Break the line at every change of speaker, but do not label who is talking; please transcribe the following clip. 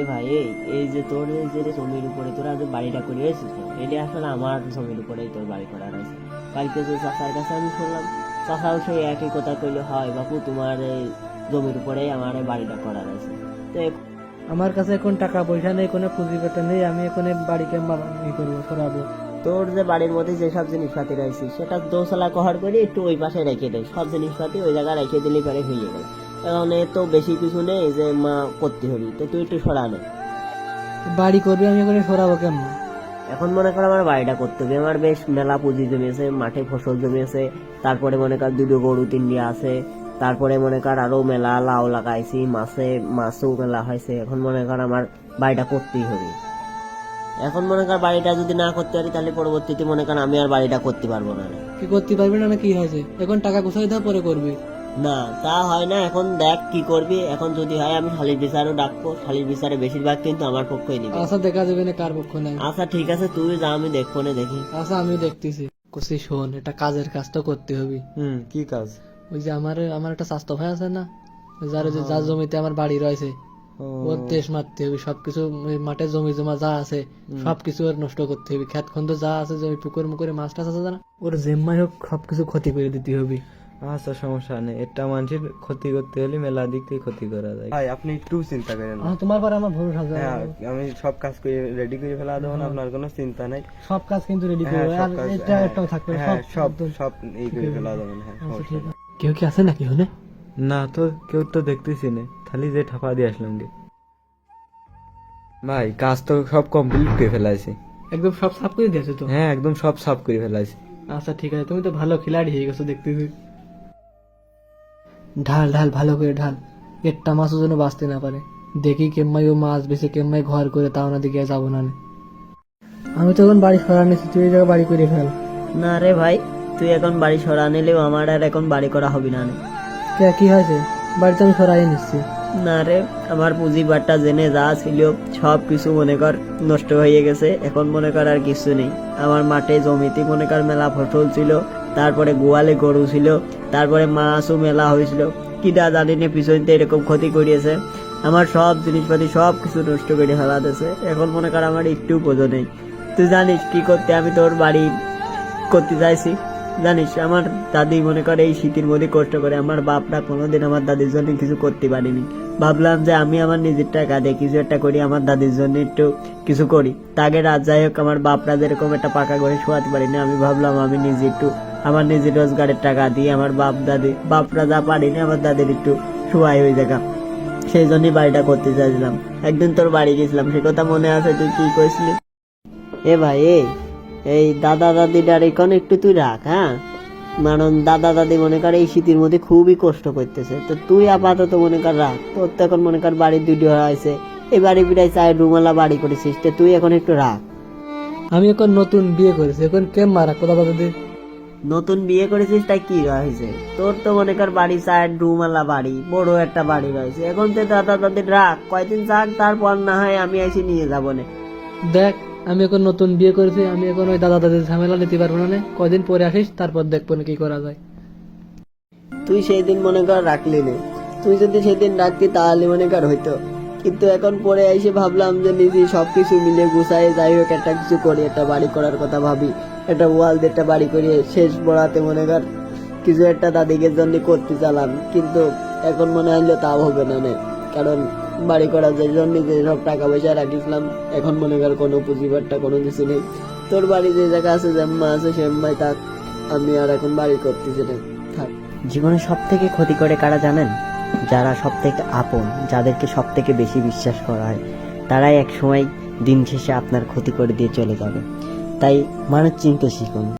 এ ভাই এই এই যে তোর এই যে জমির উপরে তোরা যে বাড়িটা করে এসেছিস এটা আসলে আমার জমির উপরেই তোর বাড়ি করা রয়েছে। কালকে যে চাষার কাছে আমি শুনলাম চাষাও সেই একই কথা কইলে হয় বাপু তোমার এই জমির উপরেই আমার বাড়িটা করা রয়েছে। তো
আমার কাছে এখন টাকা পয়সা নেই কোনো পুঁজিপাতি নেই আমি এখন বাড়িকে ই করব সরাবো?
তোর যে বাড়ির মধ্যে যে সব জিনিসপাতি রয়েছে সেটা দোতলা কহার করে একটু ওই পাশে রেখে দেয় সব জিনিসপাতি ওই জায়গায় রেখে দিলে পরে হয়ে গেল এখন তো বেশি কিছু নেই যে মা করতে হবি তো তুই একটু সরা নে।
বাড়ি করবি আমি এখন সরাবো কেমন?
এখন মনে কর আমার বাড়িটা করতে হবে আমার বেশ মেলা পুঁজি জমিয়েছে মাঠে ফসল জমিয়েছে তারপরে মনে কর দুটো গরু তিনটি আছে তারপরে মনে কর আরও মেলা লাউ লাগাইছি মাছে মাছও মেলা হয়েছে এখন মনে কর আমার বাড়িটা করতেই হবে। এখন মনে কর বাড়িটা যদি না করতে পারি তাহলে পরবর্তীতে মনে কর আমি আর বাড়িটা করতে পারব না।
কি করতে পারবি না না কি হয়েছে? এখন টাকা কোথায় দাও পরে করবি।
না তা হয় না এখন দেখ কি করবি। এখন যদি হয় আমি শালির বিচারও ডাকবো। শালির বিচারে বেশিরভাগ কিন্তু আমার পক্ষই নিবে।
আশা দেখা যাবে না কার পক্ষ নাই
আচ্ছা ঠিক আছে তুই যা আমি দেখব না দেখি।
আশা আমিও দেখতেছি। কুসি শোন এটা কাজের কাজটা করতে হবে।
হুম কি কাজ?
ওই যে আমার আমার একটা স্বাস্থ্য ভাই আছে না যার যে যার জমিতে আমার বাড়ি রয়েছে ওর দেশ মারতে হবে সবকিছু মাঠে জমি জমা যা আছে সবকিছু ওর নষ্ট করতে হবে। খেত খন্দ যা আছে যে ওই পুকুর মুকুরে মাছ টাছ আছে না ওর জেম্মাই হোক সবকিছু ক্ষতি করে দিতে হবে।
আচ্ছা সমস্যা নেই। এটা মানুষের ক্ষতি করতে হলে মেলা দিক থেকে ক্ষতি করা যায়। ভাই আপনি একটু চিন্তা করেন না।
তোমার পরে আমার ভরসা আছে।
হ্যাঁ আমি সব কাজ করে রেডি করে ফেলা দেবো না আপনার কোনো চিন্তা নাই।
সব কাজ কিন্তু রেডি
হ্যাঁ, সব
আর এটা
হ্যাঁ,
একটাও থাকবে
হ্যাঁ, সব সব এই করে ফেলা দেবো না হ্যাঁ
আচ্ছা। কেউ কি আছে নাকি হনে
না তো কেউ তো দেখতেছি না। খালি যে ঠাপা দিয়ে আসলাম গে। ভাই কাজ তো সব কমপ্লিট করে ফেলাইছি।
একদম সব সাফ করে দিয়েছে তো?
হ্যাঁ একদম সব সাফ করে ফেলাইছি।
আচ্ছা ঠিক আছে। তুমি তো ভালো খেলাড়ি হয়ে গেছো দেখতেছি। ঢাল ঢাল ভালো করে ঢাল। একটা মাছও যেন বাঁচতে না পারে। দেখি কেম্মাই ও মাছ বেছে কেম্মাই ঘর করে তাও না দিকে যাব না আমি তো এখন বাড়ি সরা নিচ্ছি তুই এই বাড়ি করে ফেল।
না রে ভাই তুই এখন বাড়ি সরা নিলেও আমার আর এখন বাড়ি করা হবে না।
কে কি হয়েছে? বাড়িতে আমি সরাই নিচ্ছি।
না রে আমার পুঁজি বাট্টা জেনে যা ছিল সব কিছু মনে কর নষ্ট হয়ে গেছে। এখন মনে কর আর কিছু নেই। আমার মাঠে জমিতে মনে কর মেলা ফসল ছিল তারপরে গোয়ালে গরু ছিল, তারপরে মাছও মেলা হয়েছিল। কিটা জানি না পিছনতে এরকম ক্ষতি করিয়েছে? আমার সব জিনিসপাতি সব কিছু নষ্ট করে ফেলা দিয়েছে। এখন মনে কর আমার একটু বোঝো নেই। তুই জানিস কি করতে আমি তোর বাড়ি করতে চাইছি? জানিস, আমার দাদি মনে করে এই শীতের মধ্যে কষ্ট করে আমার বাপরা কোনোদিন আমার দাদির জন্য কিছু করতে পারিনি। ভাবলাম যে আমি আমার নিজের টাকা দিয়ে কিছু একটা করি, আমার দাদির জন্য একটু কিছু করি। তাকে রাত যাই হোক আমার বাপরা যেরকম একটা পাকা করে শোয়াতে পারিনি, আমি ভাবলাম আমি নিজে একটু আমার নিজের রোজগারের টাকা দিয়ে আমার বাপ দাদি, বাপরা যা পারিনি আমার দাদির একটু শোয়াই ওই জায়গা সেই জন্যই বাড়িটা করতে চাইছিলাম। একদিন তোর বাড়ি গেছিলাম, সে কথা মনে আছে, তুই কি কইছিলি? এ ভাই এই এই দাদা দাদিটার এখন একটু তুই রাখ হ্যাঁ? কারণ দাদা দাদি মনে কর এই শীতের মধ্যে খুবই কষ্ট করতেছে। তো তুই আপাতত মনে কর রাখ, তোর তো এখন মনে কর বাড়ি দুটি হয়েছে এই বাড়ি বিড়াই চাই রুমালা বাড়ি করেছিস, তো তুই এখন একটু রাখ।
আমি এখন নতুন বিয়ে করেছি, এখন কেম মারা, কোথা দাদি
নতুন বিয়ে করেছিস তাই কি হয়েছে? তোর তো মনে কর বাড়ি সাইড রুমালা বাড়ি বড় একটা বাড়ি রয়েছে। এখন তো দাদা দাদির রাখ কয়দিন থাক তারপর না হয় আমি এসে নিয়ে যাব না।
দেখ আমি এখন নতুন বিয়ে করেছি আমি এখন ওই দাদা দাদির ঝামেলা নিতে পারব না নে। কয়দিন পরে আসিস তারপর দেখব না কি করা যায়।
তুই সেই দিন মনে কর রাখলি না। তুই যদি সেদিন রাখতি তাহলে মনে কর হইতো। কিন্তু এখন পরে এসে ভাবলাম যে নিজে সবকিছু মিলে গুছাই যাই হোক, একটা কিছু করি, একটা বাড়ি করার কথা ভাবি। একটা ওয়াল দিয়ে একটা বাড়ি করিয়ে শেষ বড়াতে মনে কর কিছু একটা দাদিকে জন্য করতে চালাম। কিন্তু এখন মনে হইল তাও হবে না কারণ বাড়ি করার জন্য যে সব টাকা পয়সা রাখিছিলাম, এখন মনে কর কোনো পুঁজিবারটা কোনো কিছু নেই। তোর বাড়ি যে জায়গা আছে, যেম্মা আছে, সেম্মাই থাক। আমি আর এখন বাড়ি করতেছি না। থাক। জীবনে সব থেকে ক্ষতি করে কারা জানেন? যারা সব থেকে আপন, যাদেরকে সব থেকে বেশি বিশ্বাস করা হয়, তারাই এক সময় দিন শেষে আপনার ক্ষতি করে দিয়ে চলে যাবে। তাই মানুষ চিনতে শিখুন।